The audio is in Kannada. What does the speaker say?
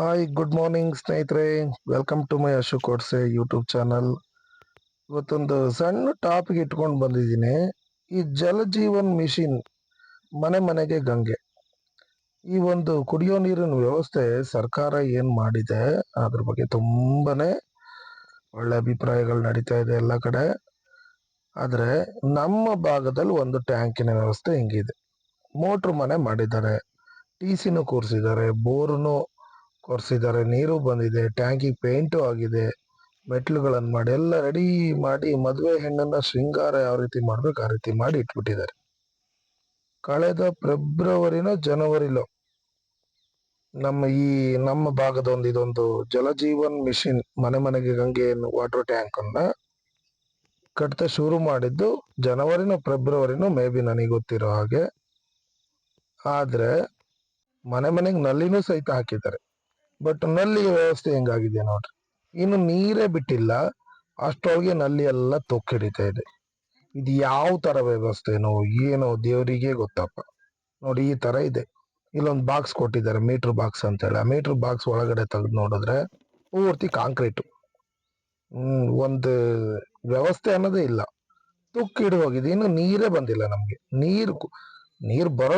ಹಾಯ್ ಗುಡ್ ಮಾರ್ನಿಂಗ್ ಸ್ನೇಹಿತರೆ. Welcome to my Ashok Kodse YouTube channel ಇವತ್ತೊಂದು ಸಣ್ಣ ಟಾಪಿಕ್ ಇಟ್ಕೊಂಡು ಬಂದಿದ್ದೀನಿ. ಈ ಜಲಜೀವನ್ ಮಿಷಿನ್ ಮನೆ ಮನೆಗೆ ಗಂಗೆ. ಈ ಒಂದು ಕುಡಿಯೋ ನೀರಿನ ವ್ಯವಸ್ಥೆ ಸರ್ಕಾರ ಏನು ಮಾಡಿದೆ, ಅದ್ರ ಬಗ್ಗೆ ತುಂಬಾನೇ ಒಳ್ಳೆ ಅಭಿಪ್ರಾಯಗಳು ನಡೀತಾ ಇದೆ ಎಲ್ಲ ಕಡೆ. ಆದರೆ ನಮ್ಮ ಭಾಗದಲ್ಲಿ ಒಂದು ಟ್ಯಾಂಕಿನ ವ್ಯವಸ್ಥೆ ಹಿಂಗಿದೆ. ಮೋಟ್ರ್ ಮನೆ ಮಾಡಿದ್ದಾರೆ. ಟಿ ಸಿನೂ ಕೂರಿಸಿದ್ದಾರೆ. ಬೋರ್ನು ಕೊರೆಸಿದ್ದಾರೆ ನೀರು ಬಂದಿದೆ ಟ್ಯಾಂಕಿಗೆ ಪೇಂಟು ಆಗಿದೆ ಮೆಟ್ಲುಗಳನ್ನು ಮಾಡಿ, ಎಲ್ಲ ರೆಡಿ ಮಾಡಿ, ಮದುವೆ ಹೆಣ್ಣನ್ನ ಶೃಂಗಾರ ಯಾವ ರೀತಿ ಮಾಡ್ಬೇಕು ಆ ರೀತಿ ಮಾಡಿ ಇಟ್ಬಿಟ್ಟಿದ್ದಾರೆ. ಕಳೆದ ಫೆಬ್ರವರಿನ ಜನವರಿಲೋ, ನಮ್ಮ ಈ, ನಮ್ಮ ಭಾಗದ ಒಂದು ಇದೊಂದು ಜಲಜೀವನ್ ಮಿಷಿನ್ ಮನೆ ಮನೆಗೆ ಗಂಗೆ ವಾಟರ್ ಟ್ಯಾಂಕ್ ಅನ್ನ ಕಟ್ತಾ ಶುರು ಮಾಡಿದ್ದು ಜನವರಿನ ಫೆಬ್ರವರಿನೋ ಮೇ ಬಿ ನನಗೆ ಗೊತ್ತಿರೋ ಹಾಗೆ. ಆದ್ರೆ ಮನೆ ಮನೆಗೆ ನಲ್ಲಿನೂ ಸಹಿತ ಹಾಕಿದ್ದಾರೆ. ಬಟ್ನಲ್ಲಿ ವ್ಯವಸ್ಥೆ ಹೆಂಗಾಗಿದೆ ನೋಡ್ರಿ? ಇನ್ನು ನೀರೇ ಬಿಟ್ಟಿಲ್ಲ. ಅಷ್ಟೊಳಗೆ ನಲ್ಲಿ ಎಲ್ಲ ತೊಕ್ಕಿಡಿತಾ ಇದೆ. ಇದು ಯಾವ ತರ ವ್ಯವಸ್ಥೆನೋ ಏನೋ ದೇವರಿಗೆ ಗೊತ್ತಪ್ಪ. ನೋಡಿ ಈ ತರ ಇದೆ. ಇಲ್ಲೊಂದು ಬಾಕ್ಸ್ ಕೊಟ್ಟಿದ್ದಾರೆ ಮೀಟರ್ ಬಾಕ್ಸ್ ಅಂತ ಹೇಳಿ ಆ ಮೀಟರ್ ಬಾಕ್ಸ್ ಒಳಗಡೆ ತೆಗೆದು ನೋಡಿದ್ರೆ ಪೂರ್ತಿ ಕಾಂಕ್ರೀಟು ಒಂದು ವ್ಯವಸ್ಥೆ ಅನ್ನೋದೇ ಇಲ್ಲ. ತುಕ್ಕಿಡಿ ಹೋಗಿದೆ. ಇನ್ನು ನೀರೇ ಬಂದಿಲ್ಲ ನಮಗೆ. ನೀರು ನೀರು ಬರೋ